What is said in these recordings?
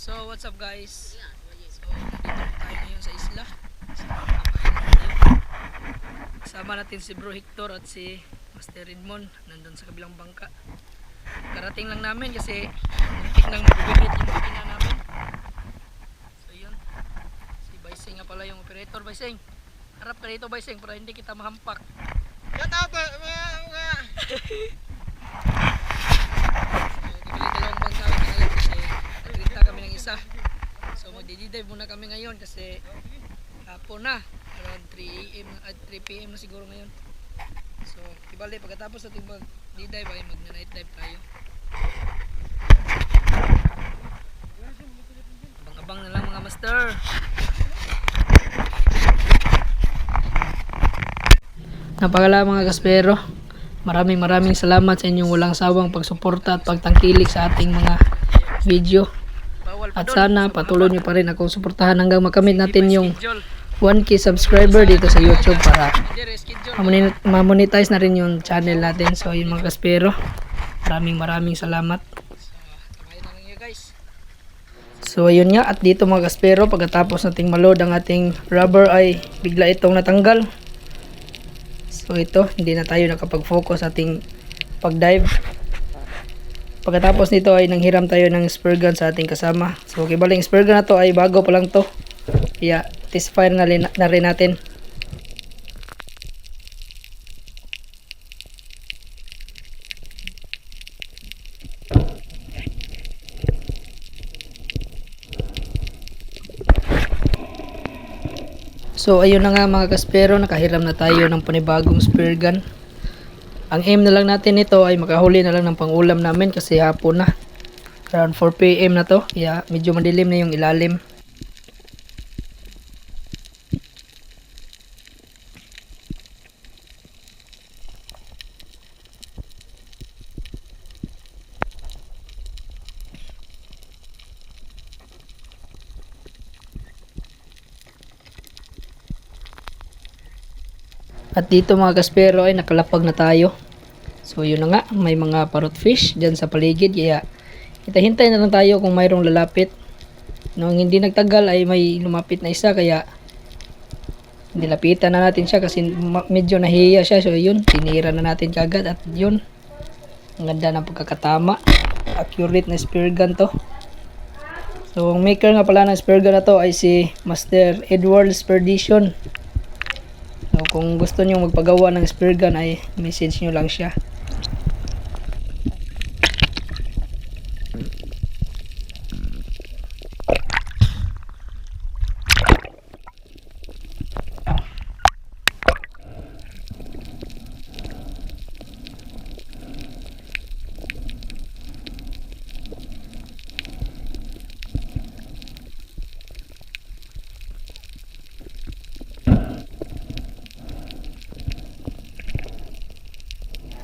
So, what's up guys? So, nandito tayo ngayon sa isla. Kasama natin si Bro Hector at si Master Edmond nandun sa kabilang bangka. Karating lang namin kasi muntik nang mabibigit yung makina namin. So, yun. Si Baising nga pala yung operator. Baising, harap ka dito Baising para hindi kita mahampak. Shout out to mga mga So, dalawang bangka kami ngayon kasi nagrinta kami ng isa. So magdididive muna kami ngayon kasi hapon na. Around 3 a.m. at 3 p.m. na siguro ngayon. So, ibali pagkatapos natin mag-dive ay mag-night dive tayo. Abang-abang na lang mga master. Napakala mga kaspero. Maraming maraming salamat sa inyong walang sawang pagsuporta at pagtangkilik sa ating mga video. At sana patuloy nyo pa rin akong suportahan hanggang makamit natin yung 1k subscriber dito sa YouTube para mamonetize na rin yung channel natin. So yun mga kaspero. Maraming maraming salamat. So ayun nga at dito mga kaspero pagkatapos nating maload ang ating rubber ay bigla itong natanggal. So ito, hindi na tayo nakapag-focus ating pag-dive. Pagkatapos nito ay nanghiram tayo ng spur gun sa ating kasama. So kibaling spur gun na to ay bago pa lang to. Kaya test fire na, na rin natin. So ayun na nga mga kaspero, nakahiram na tayo ng panibagong spear gun. Ang aim na lang natin nito ay makahuli na lang ng pangulam namin kasi hapon na. Around 4pm na to, kaya medyo madilim na yung ilalim. At dito mga kaspero ay nakalapag na tayo. So yun na nga, may mga parrot fish dyan sa paligid. Kaya hintay na lang tayo kung mayroong lalapit. Nung hindi nagtagal ay may lumapit na isa kaya nilapitan na natin siya kasi medyo nahiya siya. So yun, tinira na natin kagad at yun. Ang ganda ng pagkakatama. Accurate na spear gun to. So ang maker nga pala ng spear gun na to ay si Master Edward Spedition. Kung gusto niyo magpagawa ng spear gun ay message nyo lang siya.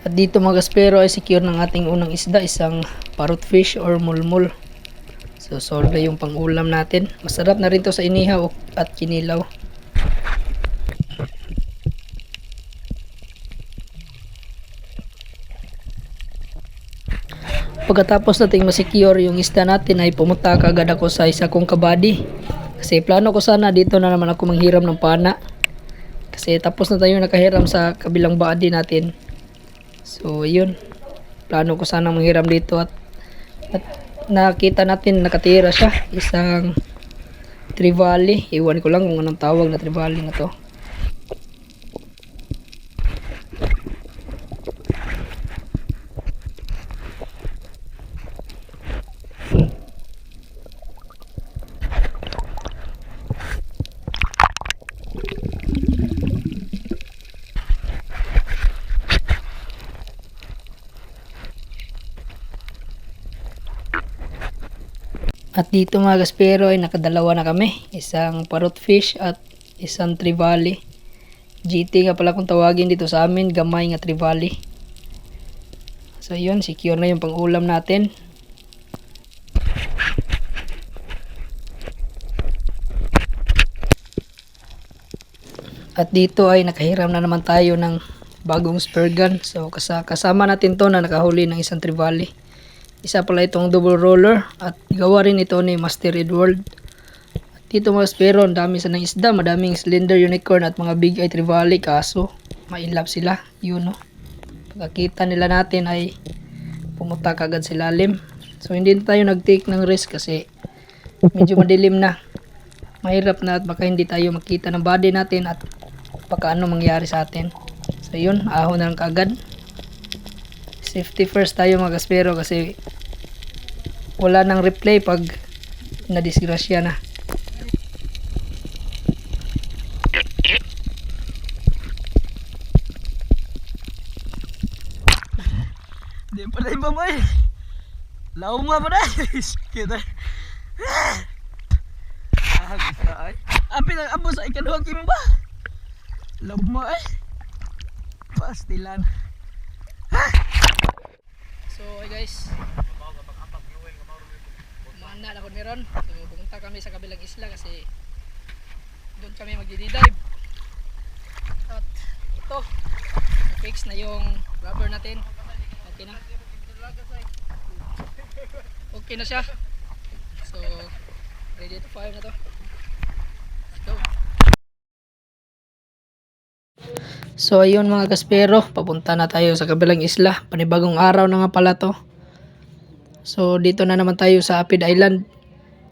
At dito mga kaspero ay secure ng ating unang isda, isang parrot fish or mulmul. So solve yung pangulam natin. Masarap na rin to sa inihaw at kinilaw. Pagkatapos nating masecure yung isda natin ay pumunta kagad ako sa isa kong kabady. Kasi plano ko sana dito na naman ako manghiram ng pana. Kasi tapos na tayo nakahiram sa kabilang body natin. So, yun. Plano ko sana manghiram dito at, at nakita natin nakatira siya. Isang trivali. Iwan ko lang kung anong tawag na trivali na to. At dito mga kaspero ay nakadalawa na kami. Isang parrot fish at isang trevally. GT nga pala kung tawagin dito sa amin, gamay nga trevally. So yun, secure na yung pangulam natin. At dito ay nakahiram na naman tayo ng bagong spur gun. So kasa- kasama natin to na nakahuli ng isang trevally. Isa pala itong double roller at gawa rin ito ni Master Edward. At dito mga spero, ang dami sa ng isda, madaming slender unicorn at mga big eye trevally kaso mailap sila. Yun no. Pagkakita nila natin ay pumunta kagad sa lalim. So hindi tayo nag-take ng risk kasi medyo madilim na. Mahirap na at baka hindi tayo makita ng body natin at baka ano mangyari sa atin. So yun, ahon na lang kagad. Safety first tayo mga kaspero kasi wala nang replay pag nadisgrasya na. Di pa na iba mo eh. Lao nga pa na. Kita. Ah, bisa ay. Api na abo sa ikaduhang kimba. Love mo eh. Pastilan. So, hey guys. Kumana na ako ni Ron. So, pumunta kami sa kabilang isla kasi doon kami magdi-dive. At ito, fix na yung rubber natin. Okay na. Okay na siya. So, ready to fire na to. Let's go. So ayun mga kaspero, papunta na tayo sa kabilang isla. Panibagong araw na nga pala to. So dito na naman tayo sa Apid Island.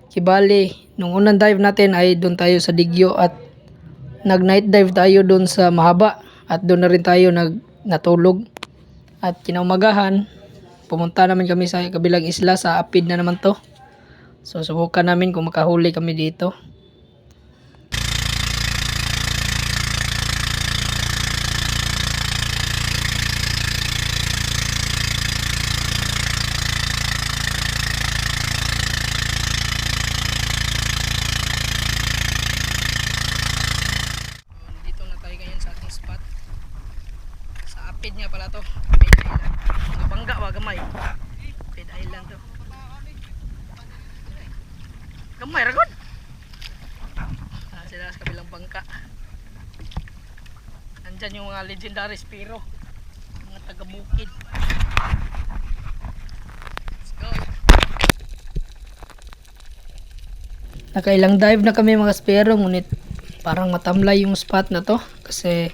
Kibali, nung unang dive natin ay doon tayo sa Digyo at nag night dive tayo doon sa Mahaba at doon na rin tayo nag natulog. At kinaumagahan, pumunta naman kami sa kabilang isla sa Apid na naman to. So subukan namin kung makahuli kami dito. Dito na tayo ngayon sa ating spot. Sa Apid nga pala to. Apid Island. Mga bangga wa gamay. Apid Island to. Gamay ragod. Ah, sila sa kabilang bangka. Nandyan yung mga legendary Spiro. Mga taga-bukid. Let's go. Nakailang dive na kami mga Spiro ngunit parang matamlay yung spot na to kasi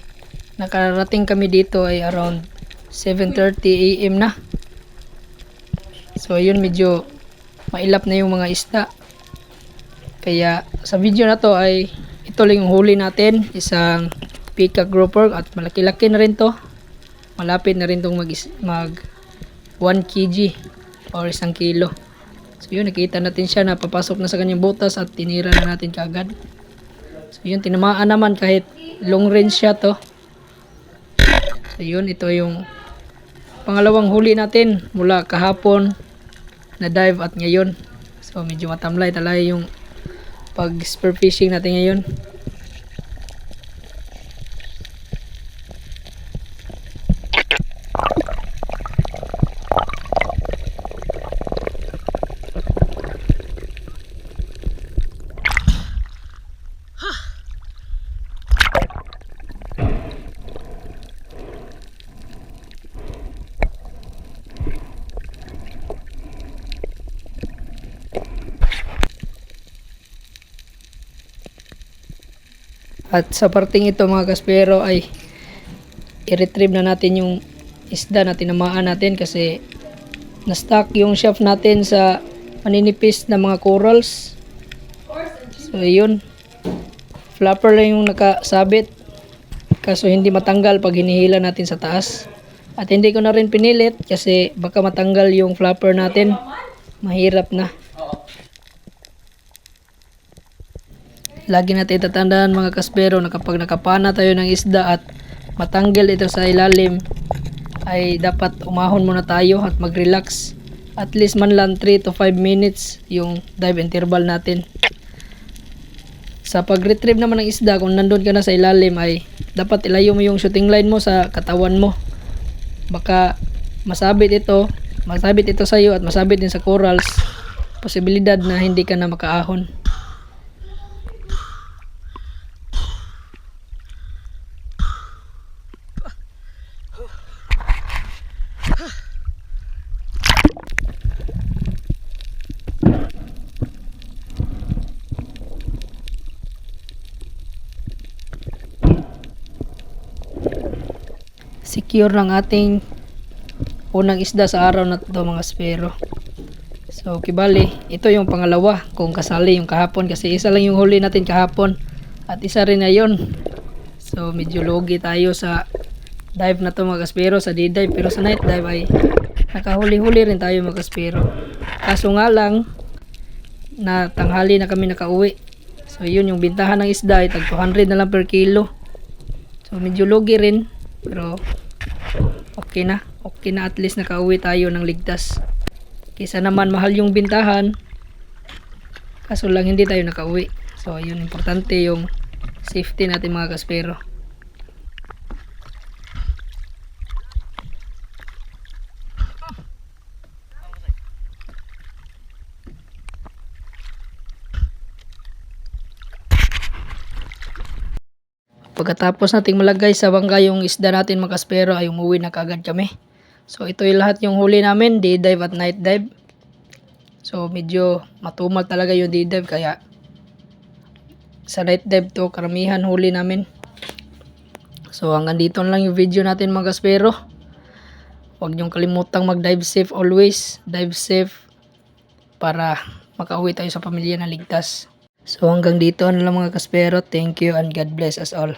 nakarating kami dito ay around 7.30 am na so yun medyo mailap na yung mga isda kaya sa video na to ay ito lang yung huli natin isang peacock grouper at malaki-laki na rin to malapit na rin tong mag, mag 1 kg or isang kilo so yun nakita natin siya na papasok na sa kanyang butas at tinira na natin kagad So yun, tinamaan naman kahit long range siya to. So yun, ito yung pangalawang huli natin mula kahapon na dive at ngayon. So medyo matamlay talaga yung pag spear fishing natin ngayon. At sa parting ito mga kaspero ay i-retrieve na natin yung isda na tinamaan natin kasi na-stuck yung shaft natin sa maninipis na mga corals. So yun. Flapper lang yung nakasabit. Kaso hindi matanggal pag hinihila natin sa taas. At hindi ko na rin pinilit kasi baka matanggal yung flapper natin. Mahirap na. Lagi natin tatandaan mga kaspero na kapag nakapana tayo ng isda at matanggal ito sa ilalim ay dapat umahon muna tayo at mag-relax. At least man lang 3 to 5 minutes yung dive interval natin. Sa pag-retrieve naman ng isda, kung nandun ka na sa ilalim ay dapat ilayo mo yung shooting line mo sa katawan mo. Baka masabit ito, masabit ito sa iyo at masabit din sa corals. Posibilidad na hindi ka na makaahon. secure ng ating unang isda sa araw na ito mga spero. So kibali ito yung pangalawa kung kasali yung kahapon kasi isa lang yung huli natin kahapon at isa rin na yun so medyo logi tayo sa dive na to mga kaspero sa D-dive pero sa night dive ay nakahuli-huli rin tayo mga kaspero. Kaso nga lang, na tanghali na kami nakauwi. So, yun yung bintahan ng isda ay tag 200 na lang per kilo. So, medyo logi rin pero okay na. Okay na at least nakauwi tayo ng ligtas. Kisa naman mahal yung bintahan. Kaso lang hindi tayo nakauwi. So yun importante yung safety natin mga kaspero. Pagkatapos nating malagay sa bangka yung isda natin mga kaspero ay umuwi na kagad kami. So ito yung lahat yung huli namin, day dive at night dive. So medyo matumal talaga yung day dive kaya sa night dive to karamihan huli namin. So hanggang dito lang yung video natin mga kaspero. Huwag niyong kalimutang mag-dive safe always. Dive safe para makauwi tayo sa pamilya na ligtas. So hanggang dito na lang mga kaspero. Thank you and God bless us all.